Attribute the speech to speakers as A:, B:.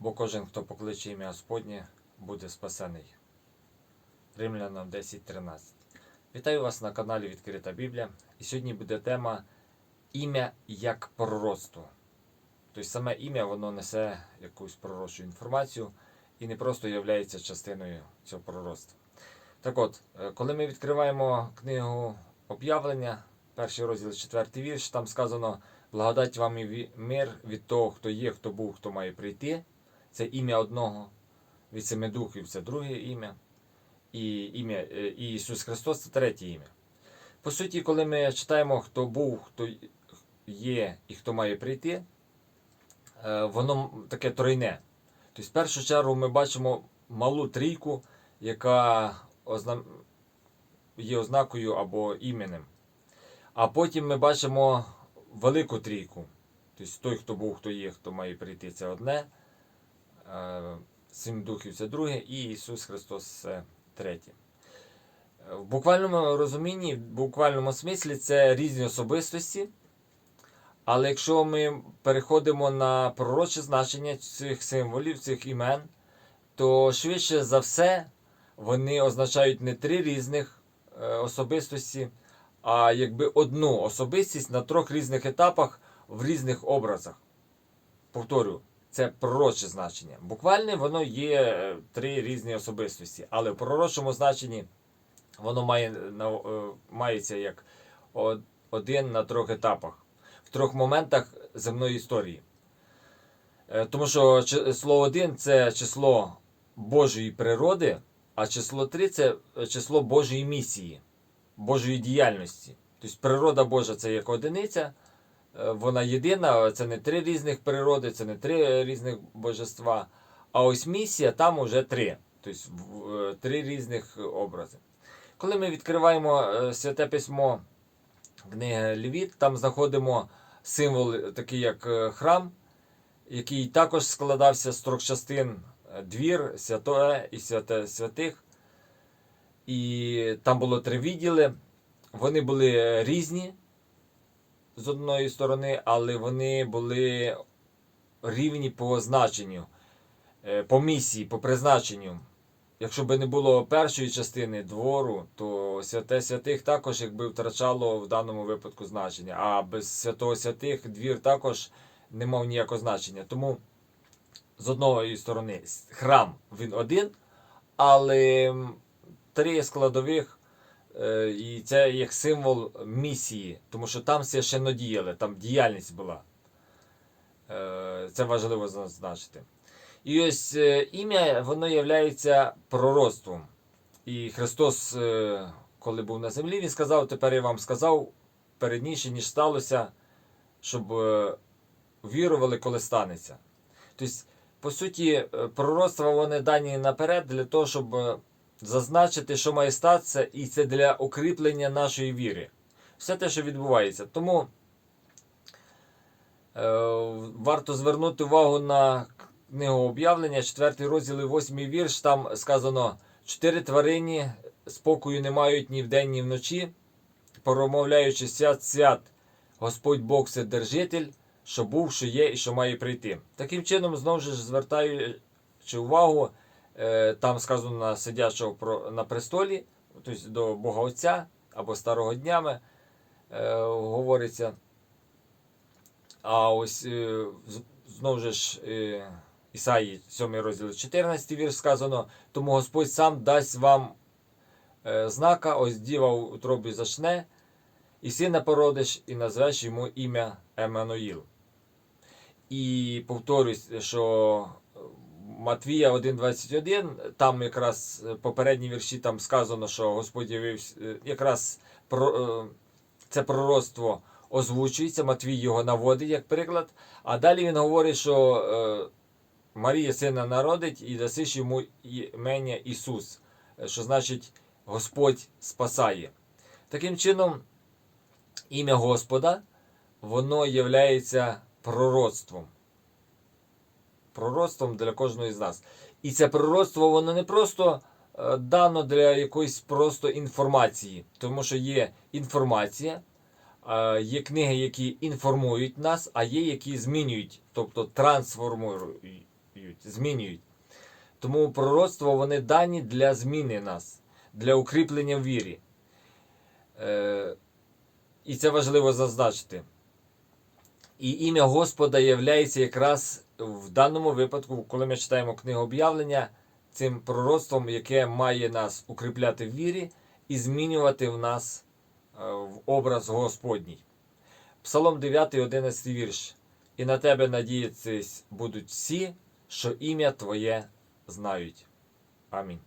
A: бо кожен, хто покличе ім'я Господнє, буде спасений. Римлянам 10.13. Вітаю вас на каналі Відкрита Біблія. І сьогодні буде тема ім'я як пророцтво. Тобто саме ім'я воно несе якусь пророчу інформацію і не просто є частиною цього пророцтва. Так от, е, коли ми відкриваємо книгу об'явлення, перший розділ, четвертий вірш, там сказано: благодать вам і мир від того, хто є, хто був, хто має прийти. Це ім'я одного, від семи духів це друге ім'я. І ім'я е, і Ісус Христос це третє ім'я. По суті, коли ми читаємо, хто був, хто є і хто має прийти, е, воно таке тройне. Тобто, в першу чергу ми бачимо малу трійку, яка є ознакою або іменем. А потім ми бачимо велику трійку. Тобто той, хто був, хто є, хто має прийти, це одне. Е, Сім духів це друге, і Ісус Христос це третє. В буквальному розумінні, в буквальному смислі це різні особистості. Але якщо ми переходимо на пророче значення цих символів, цих імен, то швидше за все вони означають не три різних е, особистості, а якби одну особистість на трьох різних етапах в різних образах. Повторю, це пророче значення. Буквально воно є е, три різні особистості, але в пророчому значенні воно має, е, мається як один на трьох етапах, в трьох моментах земної історії. Е, Тому що чи- число 1 це число Божої природи, а число 3 це число Божої місії, Божої діяльності. Тобто природа Божа це як одиниця, вона єдина, це не три різних природи, це не три різних божества. А ось місія там уже три. Тобто е, три різних образи. Коли ми відкриваємо е, святе письмо книги Левіт, там знаходимо символ такий, як е, храм, який також складався з трьох частин: е, двір, святое і святе святих. І там було три відділи. Вони були е, різні з одної сторони, але вони були рівні по значенню, е, по місії, по призначенню. Якщо б не було першої частини двору, то святе святих також якби втрачало в даному випадку значення. А без святого святих двір також не мав ніякого значення. Тому з одної сторони храм він один, але три складових, і це як символ місії, тому що там священно діяли, там діяльність була. Е, Це важливо зазначити. І ось е, ім'я воно є пророцтвом. І Христос, е, коли був на землі, Він сказав: тепер я вам сказав передніше, ніж сталося, щоб е, вірували, коли станеться. Тобто, по суті, е, пророцтва вони дані наперед для того, щоб е, зазначити, що має статися, і це для укріплення нашої віри. Все те, що відбувається. Тому е, варто звернути увагу на книгу об'явлення, 4 розділ, і 8 вірш. Там сказано: чотири тварині спокою не мають ні вдень, ні вночі, промовляючи свят свят, Господь Бог це держитель, що був, що є і що має прийти. Таким чином, знову ж звертаючи увагу, там сказано сидячого на престолі, тобто до Бога Отця або Старого Днями е, говориться. А ось е, знову ж е, Ісаї 7 розділ 14 вірш сказано, тому Господь сам дасть вам е, знака, ось діва в утробі зачне, і сина породиш, і назвеш йому ім'я Еммануїл. І повторюсь, що Матвія 1.21, там якраз е, попередні вірші там сказано, що Господь явився, е, якраз про, е, це пророцтво озвучується, Матвій його наводить як приклад. А далі він говорить, що Марія сина народить і дасиш йому імення Ісус, що значить Господь спасає. Таким чином, ім'я Господа, воно є пророцтвом. Пророцтвом для кожного з нас. І це пророцтво, воно не просто е, дано для якоїсь просто інформації, тому що є інформація, е, є книги, які інформують нас, а є які змінюють, тобто трансформують. змінюють. Тому пророцтва вони дані для зміни нас, для укріплення в вірі. Е, і це важливо зазначити. І ім'я Господа являється якраз в даному випадку, коли ми читаємо книгу об'явлення, цим пророцтвом, яке має нас укріпляти в вірі і змінювати в нас е, в образ Господній. Псалом 9, 11 вірш. І на тебе надіятись будуть всі, що ім'я Твоє знають. Амінь.